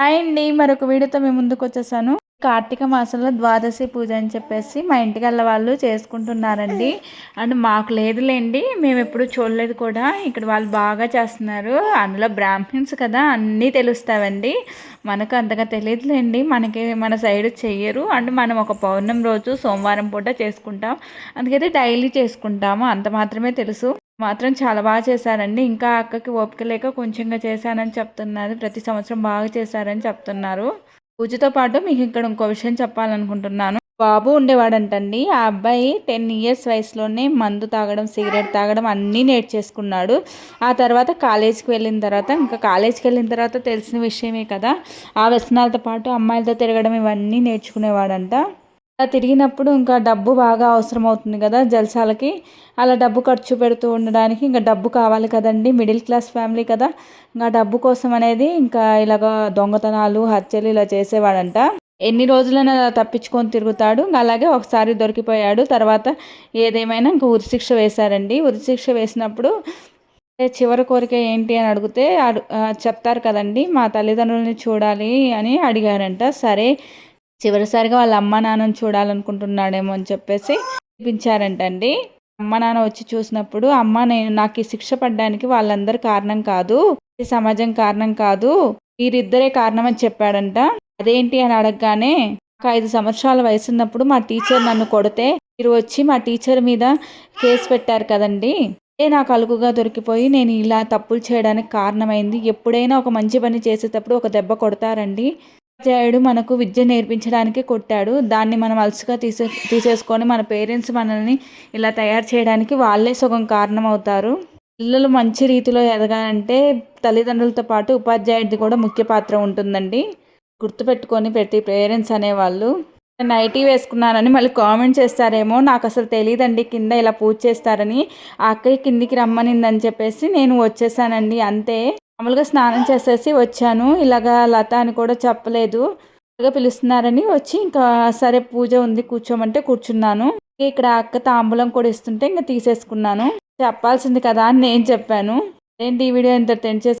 Hi అండి మరొక వీడియోతో మేము ముందుకు వచ్చేసాను. కార్తీక మాసంలో ద్వాదశి పూజ అని చెప్పేసి మా ఇంటికి వెళ్ళ వాళ్ళు చేసుకుంటున్నారండి. అండ్ మాకు లేదులేండి మేము ఎప్పుడు చూడలేదు కూడా. ఇక్కడ వాళ్ళు బాగా చేస్తున్నారు. అందులో బ్రాహ్మిన్స్ కదా అన్నీ తెలుస్తావండి. మనకు అంతగా తెలియదులేండి మనకి మన సైడ్ చెయ్యరు. అండ్ మనం ఒక పౌర్ణమి రోజు సోమవారం పూట చేసుకుంటాం. అందుకైతే డైలీ చేసుకుంటాము అంత మాత్రమే తెలుసు. మాత్రం చాలా బాగా చేశారండి. ఇంకా అక్కకి ఓపిక లేక కొంచెంగా చేశానని చెప్తున్నారు. ప్రతి సంవత్సరం బాగా చేశారని చెప్తున్నారు. పూజతో పాటు మీకు ఇక్కడ ఇంకో విషయం చెప్పాలనుకుంటున్నాను. బాబు ఉండేవాడంటండి. ఆ అబ్బాయి టెన్ ఇయర్స్ వయసులోనే మందు తాగడం సిగరెట్ తాగడం అన్నీ నేర్చేసుకున్నాడు. ఆ తర్వాత కాలేజీకి వెళ్ళిన తర్వాత ఇంకా కాలేజీకి వెళ్ళిన తర్వాత తెలిసిన విషయమే కదా. ఆ వ్యసనాలతో పాటు అమ్మాయిలతో తిరగడం ఇవన్నీ నేర్చుకునేవాడంట. అలా తిరిగినప్పుడు ఇంకా డబ్బు బాగా అవసరం అవుతుంది కదా జల్సాలకి. అలా డబ్బు ఖర్చు పెడుతూ ఉండడానికి ఇంకా డబ్బు కావాలి కదండి మిడిల్ క్లాస్ ఫ్యామిలీ కదా. ఇంకా డబ్బు కోసం అనేది ఇంకా ఇలాగ దొంగతనాలు హత్యలు ఇలా చేసేవాడంట. ఎన్ని రోజులైనా అలా తప్పించుకొని తిరుగుతాడు. అలాగే ఒకసారి దొరికిపోయాడు. తర్వాత ఏదేమైనా ఇంకా ఉరిశిక్ష వేశారండి. ఉరిశిక్ష వేసినప్పుడు చివరి కోరిక ఏంటి అని అడిగితే చెప్తారు కదండి. మా తల్లిదండ్రులని చూడాలి అని అడిగారంట. సరే చివరిసారిగా వాళ్ళ అమ్మ నాన్నని చూడాలనుకుంటున్నాడేమో అని చెప్పేసి చూపించారంటండి అమ్మ నాన్న వచ్చి చూసినప్పుడు అమ్మ నేను నాకు ఈ శిక్ష పడ్డానికి వాళ్ళందరూ కారణం కాదు ఈ సమాజం కారణం కాదు వీరిద్దరే కారణం అని చెప్పాడంట. అదేంటి అని అడగగానే ఒక ఐదు సంవత్సరాల వయసు ఉన్నప్పుడు మా టీచర్ నన్ను కొడితే మీరు వచ్చి మా టీచర్ మీద కేసు పెట్టారు కదండి. నాకు అలుగుగా దొరికిపోయి నేను ఇలా తప్పులు చేయడానికి కారణమైంది. ఎప్పుడైనా ఒక మంచి పని చేసేటప్పుడు ఒక దెబ్బ కొడతారండి. ఉపాధ్యాయుడు మనకు విద్య నేర్పించడానికి కొట్టాడు. దాన్ని మనం అలసుగా తీసే తీసేసుకొని మన పేరెంట్స్ మనల్ని ఇలా తయారు చేయడానికి వాళ్ళే సగం కారణం అవుతారు పిల్లలు మంచి రీతిలో ఎదగాలంటే తల్లిదండ్రులతో పాటు ఉపాధ్యాయుడిది కూడా ముఖ్య పాత్ర ఉంటుందండి. గుర్తుపెట్టుకొని ప్రతి పేరెంట్స్ అనేవాళ్ళు నైటీ వేసుకున్నానని మళ్ళీ కామెంట్ చేస్తారేమో నాకు అసలు తెలియదండి కింద ఇలా పూజ చేస్తారని ఆ అక్కయ్య కిందికి రమ్మనిందని చెప్పేసి నేను వచ్చేసానండి అంతే. మామూలుగా స్నానం చేసేసి వచ్చాను. ఇలాగా లత అని కూడా చెప్పలేదు. ఇలాగా పిలుస్తున్నారని వచ్చి ఇంకా సరే పూజ ఉంది కూర్చోమంటే కూర్చున్నాను. ఇక్కడ అక్క తాంబూలం కూడా ఇస్తుంటే ఇంకా తీసేసుకున్నాను. చెప్పాల్సింది కదా అని నేను చెప్పాను. ఏంటి ఈ వీడియో ఇంత చేసి